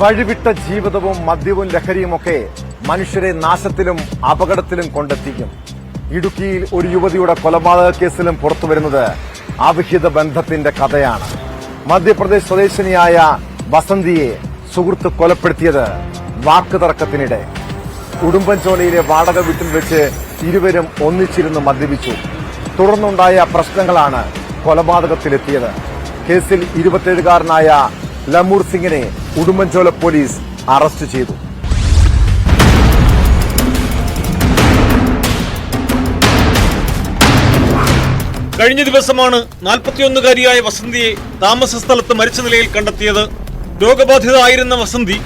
വഴിവിട്ട ജീവിതവും മദ്യവും ലഹരിയുമൊക്കെ മനുഷ്യരെ നാശത്തിലും അപകടത്തിലും കൊണ്ടെത്തിക്കും. ഇടുക്കിയിൽ ഒരു യുവതിയുടെ കൊലപാതക കേസിലും പുറത്തുവരുന്നത് അവിഹിത ബന്ധത്തിന്റെ കഥയാണ്. മധ്യപ്രദേശ് സ്വദേശിനിയായ വസന്തിയെ സുഹൃത്ത് കൊലപ്പെടുത്തിയത് വാക്കുതർക്കത്തിനിടെ ഉടുമ്പൻചോലയിലെ വാടക വീട്ടിൽ വെച്ച് ഇരുവരും ഒന്നിച്ചിരുന്ന് മദ്യപിച്ചു. തുടർന്നുണ്ടായ പ്രശ്നങ്ങളാണ് കൊലപാതകത്തിലെത്തിയത്. കേസിൽ ഇരുപത്തിയേഴുകാരനായ ലമൂർ സിംഗിനെ ഉടുമ്പൻചോല പോലീസ് അറസ്റ്റ് ചെയ്തു. കഴിഞ്ഞ ദിവസമാണ് നാൽപ്പത്തിയൊന്നുകാരിയായ വസന്തിയെ താമസ സ്ഥലത്ത് മരിച്ച നിലയിൽ കണ്ടെത്തിയത്. രോഗബാധിത ആയിരുന്ന വസന്തി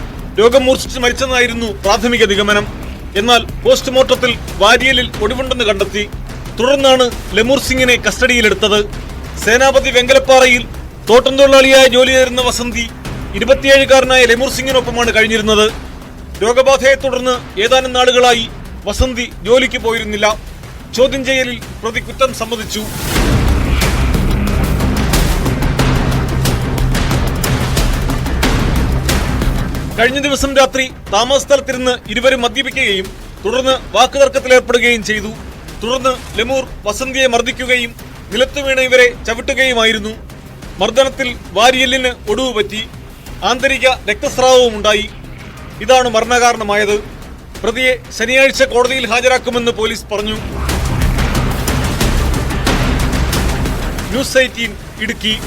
രോഗം മൂർച്ഛിച്ച് മരിച്ചെന്നായിരുന്നു പ്രാഥമിക നിഗമനം. എന്നാൽ പോസ്റ്റ്മോർട്ടത്തിൽ വാരിയലിൽ ഒടിവുണ്ടെന്ന് കണ്ടെത്തി. തുടർന്നാണ് ലമൂർ സിംഗിനെ കസ്റ്റഡിയിലെടുത്തത്. സേനാപതി വെങ്കലപ്പാറയിൽ തോട്ടം തൊഴിലാളിയായ ജോലി ചെയ്തിരുന്ന വസന്തി ഇരുപത്തിയേഴുകാരനായ ലെമുർ സിംഗിനൊപ്പമാണ് കഴിഞ്ഞിരുന്നത്. രോഗബാധയെ തുടർന്ന് ഏതാനും നാളുകളായി വസന്തി ജോലിക്ക് പോയിരുന്നില്ല. ചോദ്യം ചെയ്യലിൽ പ്രതി കുറ്റം സമ്മതിച്ചു. കഴിഞ്ഞ ദിവസം രാത്രി താമസ സ്ഥലത്തിരുന്ന് ഇരുവരും മദ്യപിക്കുകയും തുടർന്ന് വാക്കുതർക്കത്തിലേർപ്പെടുകയും ചെയ്തു. തുടർന്ന് ലെമൂർ വസന്തിയെ മർദ്ദിക്കുകയും നിലത്തു വീണ ഇവരെ ചവിട്ടുകയുമായിരുന്നു. മർദ്ദനത്തിൽ വാരിയലിന് ഒടുവ് പറ്റി ആന്തരിക രക്തസ്രാവവും ഉണ്ടായി. ഇതാണ് മരണകാരണമായത്. പ്രതിയെ ശനിയാഴ്ച കോടതിയിൽ ഹാജരാക്കുമെന്ന് പോലീസ് പറഞ്ഞു. News eighteen Idukki.